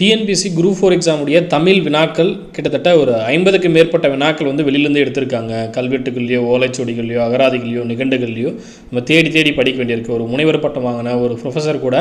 TNPSC group four எக்ஸாமுடைய தமிழ் வினாக்கள் கிட்டத்தட்ட ஒரு ஐம்பதுக்கு மேற்பட்ட வினாக்கள் வந்து வெளியிலேருந்து எடுத்திருக்காங்க. கல்வெட்டுகள்லையோ ஓலைச்சுவடிகள்லையோ அகராதிகள்லையோ நிகண்டுகள்லையோ நம்ம தேடி தேடி படிக்க வேண்டியிருக்கு. ஒரு முனைவர் பட்டம் வாங்கின ஒரு ப்ரொஃபஸர் கூட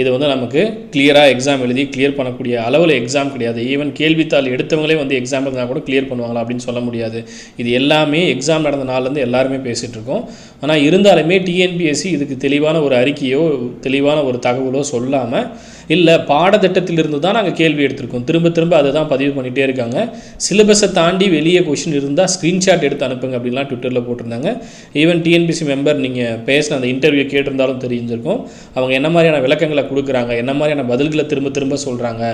இதை வந்து நமக்கு கிளியராக எக்ஸாம் எழுதி கிளியர் பண்ணக்கூடிய அளவில் எக்ஸாம் கிடையாது. ஈவன் கேள்வித்தாள் எடுத்தவங்களே வந்து எக்ஸாம் இருந்தால் கூட கிளியர் பண்ணுவாங்களா அப்படின்னு சொல்ல முடியாது. இது எல்லாமே எக்ஸாம் நடந்த நாள்லேருந்து எல்லாருமே பேசிகிட்டு இருக்கோம் ஆனால் இருந்தாலுமே டிஎன்பிஎஸ்சி இதுக்கு தெளிவான ஒரு அறிக்கையோ தெளிவான ஒரு தகவலோ சொல்லாமல் இல்லை பாடத்திட்டத்திலிருந்து தான் நாங்கள் கேள்வி எடுத்திருக்கோம். திரும்ப திரும்ப அதை தான் பதிவு பண்ணிகிட்டே இருக்காங்க. சிலபஸை தாண்டி வெளியே கொஷின் இருந்தால் ஸ்க்ரீன்ஷாட் எடுத்து அனுப்புங்க அப்படின்லாம் ட்விட்டரில் போட்டிருந்தாங்க. ஈவன் டிஎன்பிசி மெம்பர் நீங்கள் பேசின அந்த இன்டர்வியூ கேட்டிருந்தாலும் தெரிஞ்சிருக்கும். அவங்க என்ன மாதிரியான விளக்கங்களை கொடுக்குறாங்க? என்ன மாதிரியான பதில்களை திரும்ப திரும்ப சொல்கிறாங்க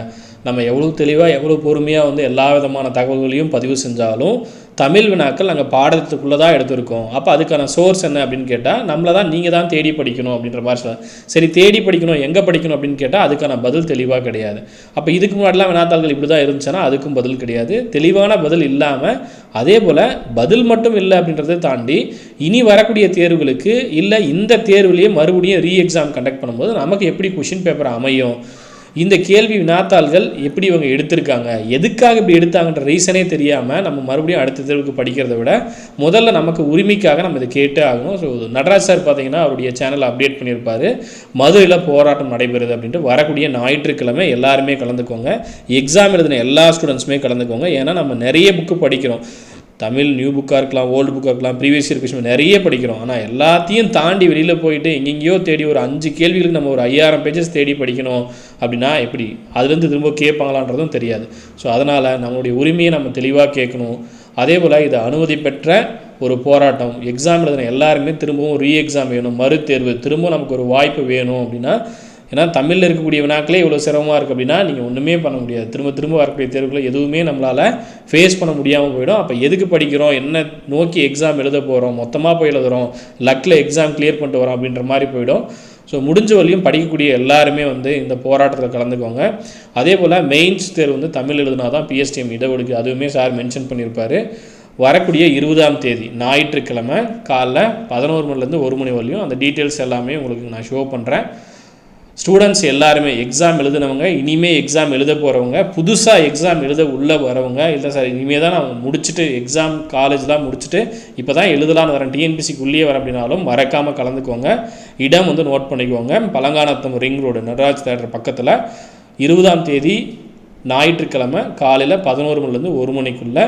நம்ம எவ்வளோ தெளிவாக எவ்வளோ பொறுமையாக வந்து எல்லா விதமான தகவல்களையும் பதிவு செஞ்சாலும் தமிழ் வினாக்கள் நாங்கள் பாடத்துக்குள்ளே தான் எடுத்திருக்கோம். அப்போ அதுக்கான சோர்ஸ் என்ன அப்படின்னு கேட்டால் நம்மளை தான் நீங்கள் தான் தேடி படிக்கணும் அப்படின்ற மாதிரி சொல்ல சரி தேடி படிக்கணும் எங்கே படிக்கணும் அப்படின்னு கேட்டால் அதுக்கான பதில் தெளிவாக கிடையாது. அப்போ இதுக்கு முன்னாடிலாம் வினாத்தாள்கள் இப்படி தான் இருந்துச்சுன்னா அதுக்கும் பதில் கிடையாது. தெளிவான பதில் இல்லாமல் அதே போல் பதில் மட்டும் இல்லை அப்படின்றத தாண்டி இனி வரக்கூடிய தேர்வுகளுக்கு இல்லை இந்த தேர்வுலேயே மறுபடியும் ரீ எக்ஸாம் கண்டக்ட் பண்ணும்போது நமக்கு எப்படி கொஷின் பேப்பர் அமையும்? இந்த கேள்வி வினாத்தாள்கள் எப்படி இவங்க எடுத்திருக்காங்க? எதுக்காக இப்படி எடுத்தாங்கன்ற ரீசனே தெரியாமல் நம்ம மறுபடியும் அடுத்த தேர்வுக்கு படிக்கிறத விட முதல்ல நமக்கு உரிமைக்காக நம்ம இதை கேட்டே ஆகணும். ஸோ நடராஜ் சார் பார்த்தீங்கன்னா அவருடைய சேனல் அப்டேட் பண்ணியிருப்பார். மதுரையில் போராட்டம் நடைபெறுது அப்படின்ட்டு வரக்கூடிய ஞாயிற்றுக்கிழமை எல்லாருமே கலந்துக்கோங்க. எக்ஸாம் எழுதின எல்லா ஸ்டூடெண்ட்ஸுமே கலந்துக்கோங்க. ஏன்னா நம்ம நிறைய புக்கு படிக்கிறோம். தமிழ் நியூ புக்காக இருக்கலாம் ஓல்டு புக்காக இருக்கலாம் ப்ரீவியஸ் இயர் கொஸ்டின் நிறைய படிக்கிறோம். ஆனால் எல்லாத்தையும் தாண்டி வெளியில் போயிட்டு எங்கெங்கேயோ தேடி ஒரு அஞ்சு கேள்விகளுக்கு நம்ம ஒரு ஐயாயிரம் பேஜஸ் தேடி படிக்கணும் அப்படின்னா எப்படி? அதுலேருந்து திரும்ப கேட்பாங்களான்றதும் தெரியாது. ஸோ அதனால் நம்மளுடைய உரிமையை நம்ம தெளிவாக கேட்கணும். அதே போல் இது அனுமதி பெற்ற ஒரு போராட்டம் எக்ஸாம் எழுதின எல்லாருமே திரும்பவும் ரீ எக்ஸாம் வேணும். மறுதேர்வு. திரும்பவும் நமக்கு ஒரு வாய்ப்பு வேணும் அப்படின்னா ஏன்னா தமிழில் இருக்கக்கூடிய வினாக்களே இவ்வளோ சிரமமாக இருக்குது அப்படின்னா நீங்கள் ஒன்றுமே பண்ண முடியாது. திரும்ப திரும்ப வரக்கூடிய தேர்வுகளை எதுவுமே நம்மளால் ஃபேஸ் பண்ண முடியாமல் போயிடும். அப்போ எதுக்கு படிக்கிறோம்? என்ன நோக்கி எக்ஸாம் எழுத போகிறோம் மொத்தமாக போய் எழுதுகிறோம் லக்கில் எக்ஸாம் கிளியர் பண்ணிட்டு வரோம் அப்படின்ற மாதிரி போயிடும். ஸோ முடிஞ்ச வரையும் படிக்கக்கூடிய எல்லாருமே வந்து இந்த போராட்டத்தில் கலந்துக்கோங்க. அதே போல் மெயின்ஸ் தேர்வு வந்து தமிழ் எழுதுனா தான் பிஎஸ்டிஎம் இடஒடுக்கு அதுவுமே சார் மென்ஷன் பண்ணியிருப்பார் வரக்கூடிய இருபதாம் தேதி ஞாயிற்றுக்கிழமை காலைல பதினோரு மணிலேருந்து ஒரு மணி வரலையும் அந்த டீட்டெயில்ஸ் எல்லாமே உங்களுக்கு நான் ஷோ பண்ணுறேன் ஸ்டூடெண்ட்ஸ் எல்லாருமே எக்ஸாம் எழுதினவங்க இனிமேல் எக்ஸாம் எழுத போகிறவங்க புதுசாக எக்ஸாம் எழுத உள்ளே வரவங்க இல்லை சார் இனிமேல் தான் நான் முடிச்சுட்டு எக்ஸாம் காலேஜ்லாம் முடிச்சுட்டு இப்போ தான் எழுதலான்னு வரேன் டிஎன்பிசிக்கு உள்ளே வரேன் அப்படின்னாலும் மறக்காமல் கலந்துக்கோங்க. இடம் வந்து நோட் பண்ணிக்கோங்க. Palanganatham ring road Nataraj theatre பக்கத்தில் இருபதாம் தேதி ஞாயிற்றுக்கிழமை காலையில் பதினோரு மணிலேருந்து ஒரு மணிக்குள்ளே.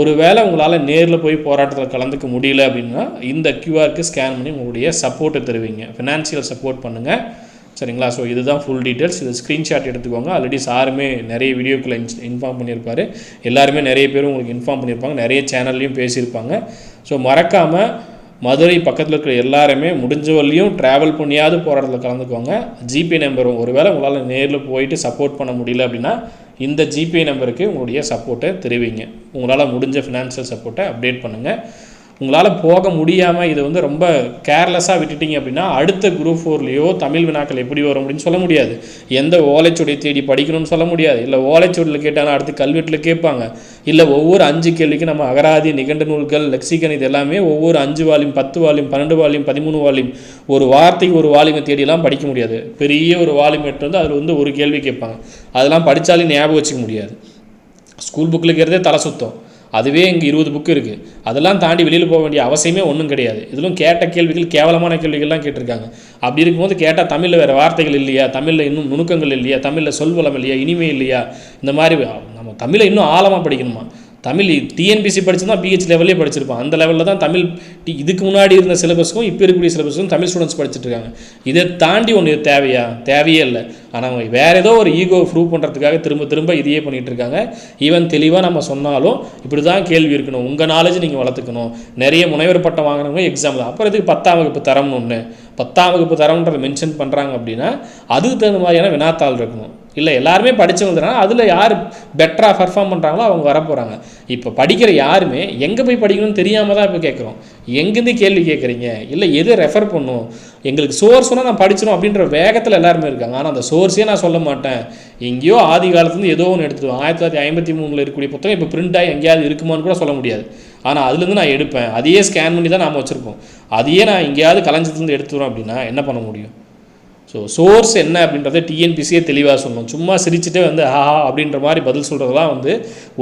ஒருவேளை உங்களால் நேரில் போய் போராட்டத்தில் கலந்துக்க முடியல அப்படின்னா இந்த கியூஆருக்கு ஸ்கேன் பண்ணி உங்களுடைய சப்போர்ட்டை தருவீங்க. ஃபினான்ஷியல் சப்போர்ட் பண்ணுங்கள் சரிங்களா? ஸோ இதுதான் ஃபுல் டீட்டெயில்ஸ் இது ஸ்க்ரீன்ஷாட் எடுத்துக்கோங்க. ஆல்ரெடி சாருமே நிறைய வீடியோக்களை இன்ஃபார்ம் பண்ணியிருப்பார். எல்லாருமே நிறைய பேர் உங்களுக்கு இன்ஃபார்ம் பண்ணியிருப்பாங்க. நிறைய சேனல்லையும் பேசியிருப்பாங்க. ஸோ மறக்காமல் மதுரை பக்கத்தில் இருக்கிற எல்லாருமே முடிஞ்சவரையும் ட்ராவல் பண்ணியாவது போராட்டத்தில் கலந்துக்கோங்க. ஜிபே நம்பரும் ஒருவேளை உங்களால் நேரில் போயிட்டு சப்போர்ட் பண்ண முடியல அப்படின்னா இந்த ஜிபே நம்பருக்கு உங்களுடைய சப்போர்ட்டை தெரிவிங்க. உங்களால் முடிஞ்ச ஃபினான்ஷியல் சப்போர்ட்டை அப்டேட் பண்ணுங்கள் உங்களால் போக முடியாமல் இது வந்து ரொம்ப கேர்லெஸ்ஸாக விட்டுட்டீங்க அப்படின்னா அடுத்த குரூப் ஃபோர்லேயோ தமிழ் வினாக்கள் எப்படி வரும் அப்படின்னு சொல்ல முடியாது. எந்த ஓலைச்சுவடியை தேடி படிக்கணும்னு சொல்ல முடியாது. இல்லை ஓலைச்சுவடியில் கேட்டாலும் அடுத்து கல்வெட்டில் கேட்பாங்க. இல்லை ஒவ்வொரு அஞ்சு கேள்விக்கு நம்ம அகராதி நிகண்டு நூல்கள் லெக்சிகன் இது எல்லாமே ஒவ்வொரு அஞ்சு வால்யூம் பத்து வால்யூம் பன்னெண்டு வால்யூம் பதிமூணு வால்யூம் ஒரு வார்த்தைக்கு ஒரு வால்யூமை தேடிலாம் படிக்க முடியாது. பெரிய ஒரு வால்யூம் எடுத்து வந்து அதில் வந்து ஒரு கேள்வி கேட்பாங்க. அதெல்லாம் படித்தாலும் ஞாபகம் வச்சுக்க முடியாது. ஸ்கூல் புக்கில் இருக்கிறதே தலை சுத்தம். அதுவே இங்கே இருபது புக்கு இருக்குது அதெல்லாம் தாண்டி வெளியில் போக வேண்டிய அவசியமே ஒன்றும் கிடையாது. இதிலும் கேட்ட கேள்விகள் கேவலமான கேள்விகள்லாம் கேட்டிருக்காங்க. அப்படி இருக்கும்போது கேட்டால் தமிழில் வேறு வார்த்தைகள் இல்லையா? தமிழில் இன்னும் நுணுக்கங்கள் இல்லையா? தமிழில் சொல்வளம் இல்லையா? இனிமே இல்லையா? இந்த மாதிரி நம்ம தமிழை இன்னும் ஆழமாக படிக்கணுமா? தமிழ் டிஎன்பிசி படிச்சிருந்தா பிஹெச் லெவல்லே படிச்சிருப்பான். அந்த லெவலில் தான் தமிழ் டி இதுக்கு முன்னாடி இருந்த சிலபஸ்க்கும் இப்போ இருக்கக்கூடிய சிலபஸ்க்கும் தமிழ் ஸ்டூடெண்ட்ஸ் படிச்சுட்டு இருக்காங்க. இதை தாண்டி ஒன்று தேவையா? தேவையே இல்லை. ஆனால் அவங்க வேறு ஏதோ ஒரு ஈகோ ப்ரூவ் பண்ணுறதுக்காக திரும்ப திரும்ப இதையே பண்ணிகிட்டு இருக்காங்க. ஈவன் தெளிவாக நம்ம சொன்னாலும் இப்படி தான் கேள்வி இருக்கணும். உங்கள் நாலேஜ் நீங்கள் வளர்த்துக்கணும். நிறைய முனைவர் பட்டம் வாங்கினவங்க எக்ஸாம் தான் அப்புறம் இதுக்கு பத்தாம் வகுப்பு தரம்னு ஒன்று பத்தாம் வகுப்பு தரம்ன்றதை மென்ஷன் பண்ணுறாங்க அப்படின்னா அதுக்கு தகுந்த மாதிரியான வினாத்தாள் இருக்கணும். இல்லை எல்லாருமே படித்தவங்க அதில் யார் பெட்டராக பர்ஃபார்ம் பண்ணுறாங்களோ அவங்க வரப்போகிறாங்க இப்போ படிக்கிற யாருமே எங்கே போய் படிக்கணும்னு தெரியாமல் தான் இப்போ கேட்குறோம் எங்கேருந்து கேள்வி கேட்குறீங்க இல்லை எது ரெஃபர் பண்ணும்? எங்களுக்கு சோர்ஸ் சொன்னால் நான் படிச்சிடும் அப்படின்ற வேகத்தில் எல்லாருமே இருக்காங்க. ஆனால் அந்த சோர்ஸ் நான் சொல்ல மாட்டேன். எங்கேயோ ஆதி காலத்துலேருந்து ஏதோ ஒன்று எடுத்துருவோம் ஆயிரத்தி தொள்ளாயிரத்தி ஐம்பத்தி மூணில் இருக்கக்கூடிய புத்தகம் இப்போ பிரிண்ட் ஆகி எங்கேயாவது இருக்குமான்னு கூட சொல்ல முடியாது. ஆனால் அதுலேருந்து நான் எடுப்பேன். அதையே ஸ்கேன் பண்ணி தான் நாம் வச்சுருப்போம். அதையே நான் எங்கேயாவது கலைஞ்சதுலேருந்து எடுத்துக்கிறோம் அப்படின்னா என்ன பண்ண முடியும்? ஸோ சோர்ஸ் என்ன அப்படின்றத டிஎன்பிசியே தெளிவாக சொல்லணும். சும்மா சிரிச்சுட்டே வந்து ஹாஹா அப்படின்ற மாதிரி பதில் சொல்கிறதெல்லாம் வந்து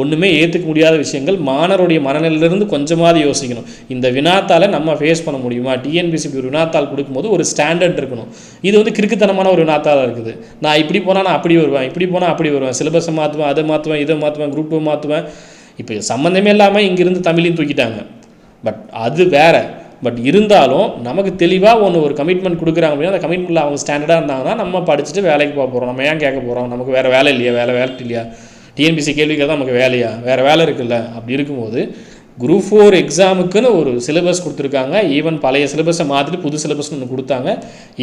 ஒன்றுமே ஏற்றுக்க முடியாத விஷயங்கள். மாணவருடைய மனநிலையிலிருந்து கொஞ்சமாவது யோசிக்கணும். இந்த வினாத்தால் நம்ம ஃபேஸ் பண்ண முடியுமா? டிஎன்பிசி ஒரு வினாத்தாள் கொடுக்கும்போது ஒரு ஸ்டாண்டர்ட் இருக்கணும். இது வந்து கிறுக்குத்தனமான ஒரு வினாத்தால் இருக்குது. நான் இப்படி போனால் நான் அப்படி வருவேன் இப்படி போனால் அப்படி வருவேன் சிலபஸை மாற்றுவேன் அதை மாற்றுவேன் இதை மாற்றுவேன் குரூப்பை மாற்றுவேன் இப்போ சம்மந்தமே இல்லாமல் இங்கேருந்து தமிழையும் தூக்கிட்டாங்க. பட் அது வேற. பட் இருந்தாலும் நமக்கு தெளிவாக ஒன்று ஒரு கமிட்மெண்ட் கொடுக்குறாங்க அப்படின்னா அந்த கமிட்மெண்ட்டில் அவங்க ஸ்டாண்டர்டாக இருந்தாங்கன்னா நம்ம படிச்சுட்டு வேலைக்கு போக போகிறோம் நம்ம ஏன் கேட்க போகிறோம் நமக்கு வேறு வேலை இல்லையா வேலை வேலை இல்லையா? டிஎன்பிசி கேள்விக்கு தான் நமக்கு வேலையா? வேறு வேலை இருக்குல்ல? அப்படி இருக்கும்போது குரூப் ஃபோர் எக்ஸாமுக்குன்னு ஒரு சிலபஸ் கொடுத்துருக்காங்க. ஈவன் பழைய சிலபஸை மாற்றிட்டு புது சிலபஸ்னு ஒன்று கொடுத்தாங்க.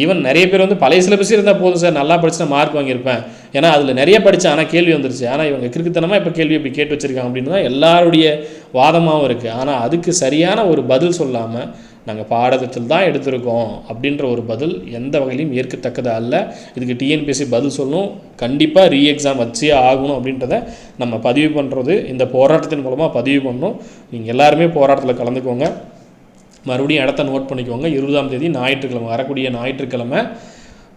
ஈவன் நிறைய பேர் வந்து பழைய சிலபஸே இருந்தால் போதும் சார். நல்லா படிச்சு நான் மார்க் வாங்கியிருப்பேன். ஏன்னா அதில் நிறைய படித்தேன் ஆனால் கேள்வி வந்துருச்சு. ஆனால் இவங்க கிறுக்குத்தனமாக இப்போ கேள்வி இப்படி கேட்டு வச்சுருக்காங்க அப்படின்னு தான் எல்லாருடைய வாதமாகவும் இருக்குது ஆனால் அதுக்கு சரியான ஒரு பதில் சொல்லாமல் நாங்கள் பாடத்திட்டத்தில் தான் எடுத்திருக்கோம் அப்படின்ற ஒரு பதில் எந்த வகையிலையும் ஏற்கத்தக்கது அல்ல. இதுக்கு டிஎன்பிஎஸ்சி பதில் சொல்லணும். கண்டிப்பாக ரீ எக்ஸாம் வச்சே ஆகணும் அப்படின்றத நம்ம பதிவு பண்ணுறது இந்த போராட்டத்தின் மூலமாக பதிவு பண்ணணும். நீங்கள் எல்லாருமே போராட்டத்தில் கலந்துக்கோங்க. மறுபடியும் இடத்த நோட் பண்ணிக்கோங்க. இருபதாம் தேதி ஞாயிற்றுக்கிழமை வரக்கூடிய ஞாயிற்றுக்கிழமை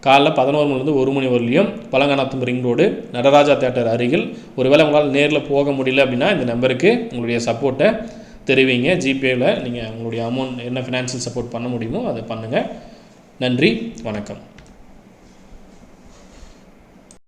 காலைல பதினோரு மணிலேருந்து ஒரு மணி வரலையும் Palanganatham ring road Nataraja theatre அருகில். ஒருவேளை உங்களால் நேரில் போக முடியல அப்படின்னா இந்த நம்பருக்கு உங்களுடைய சப்போர்ட்டை தெரிவிங்க. ஜிபேயில் நீங்கள் உங்களுடைய அமௌண்ட் என்ன ஃபினான்ஷியல் சப்போர்ட் பண்ண முடியுமோ அதை பண்ணுங்கள் நன்றி. வணக்கம்.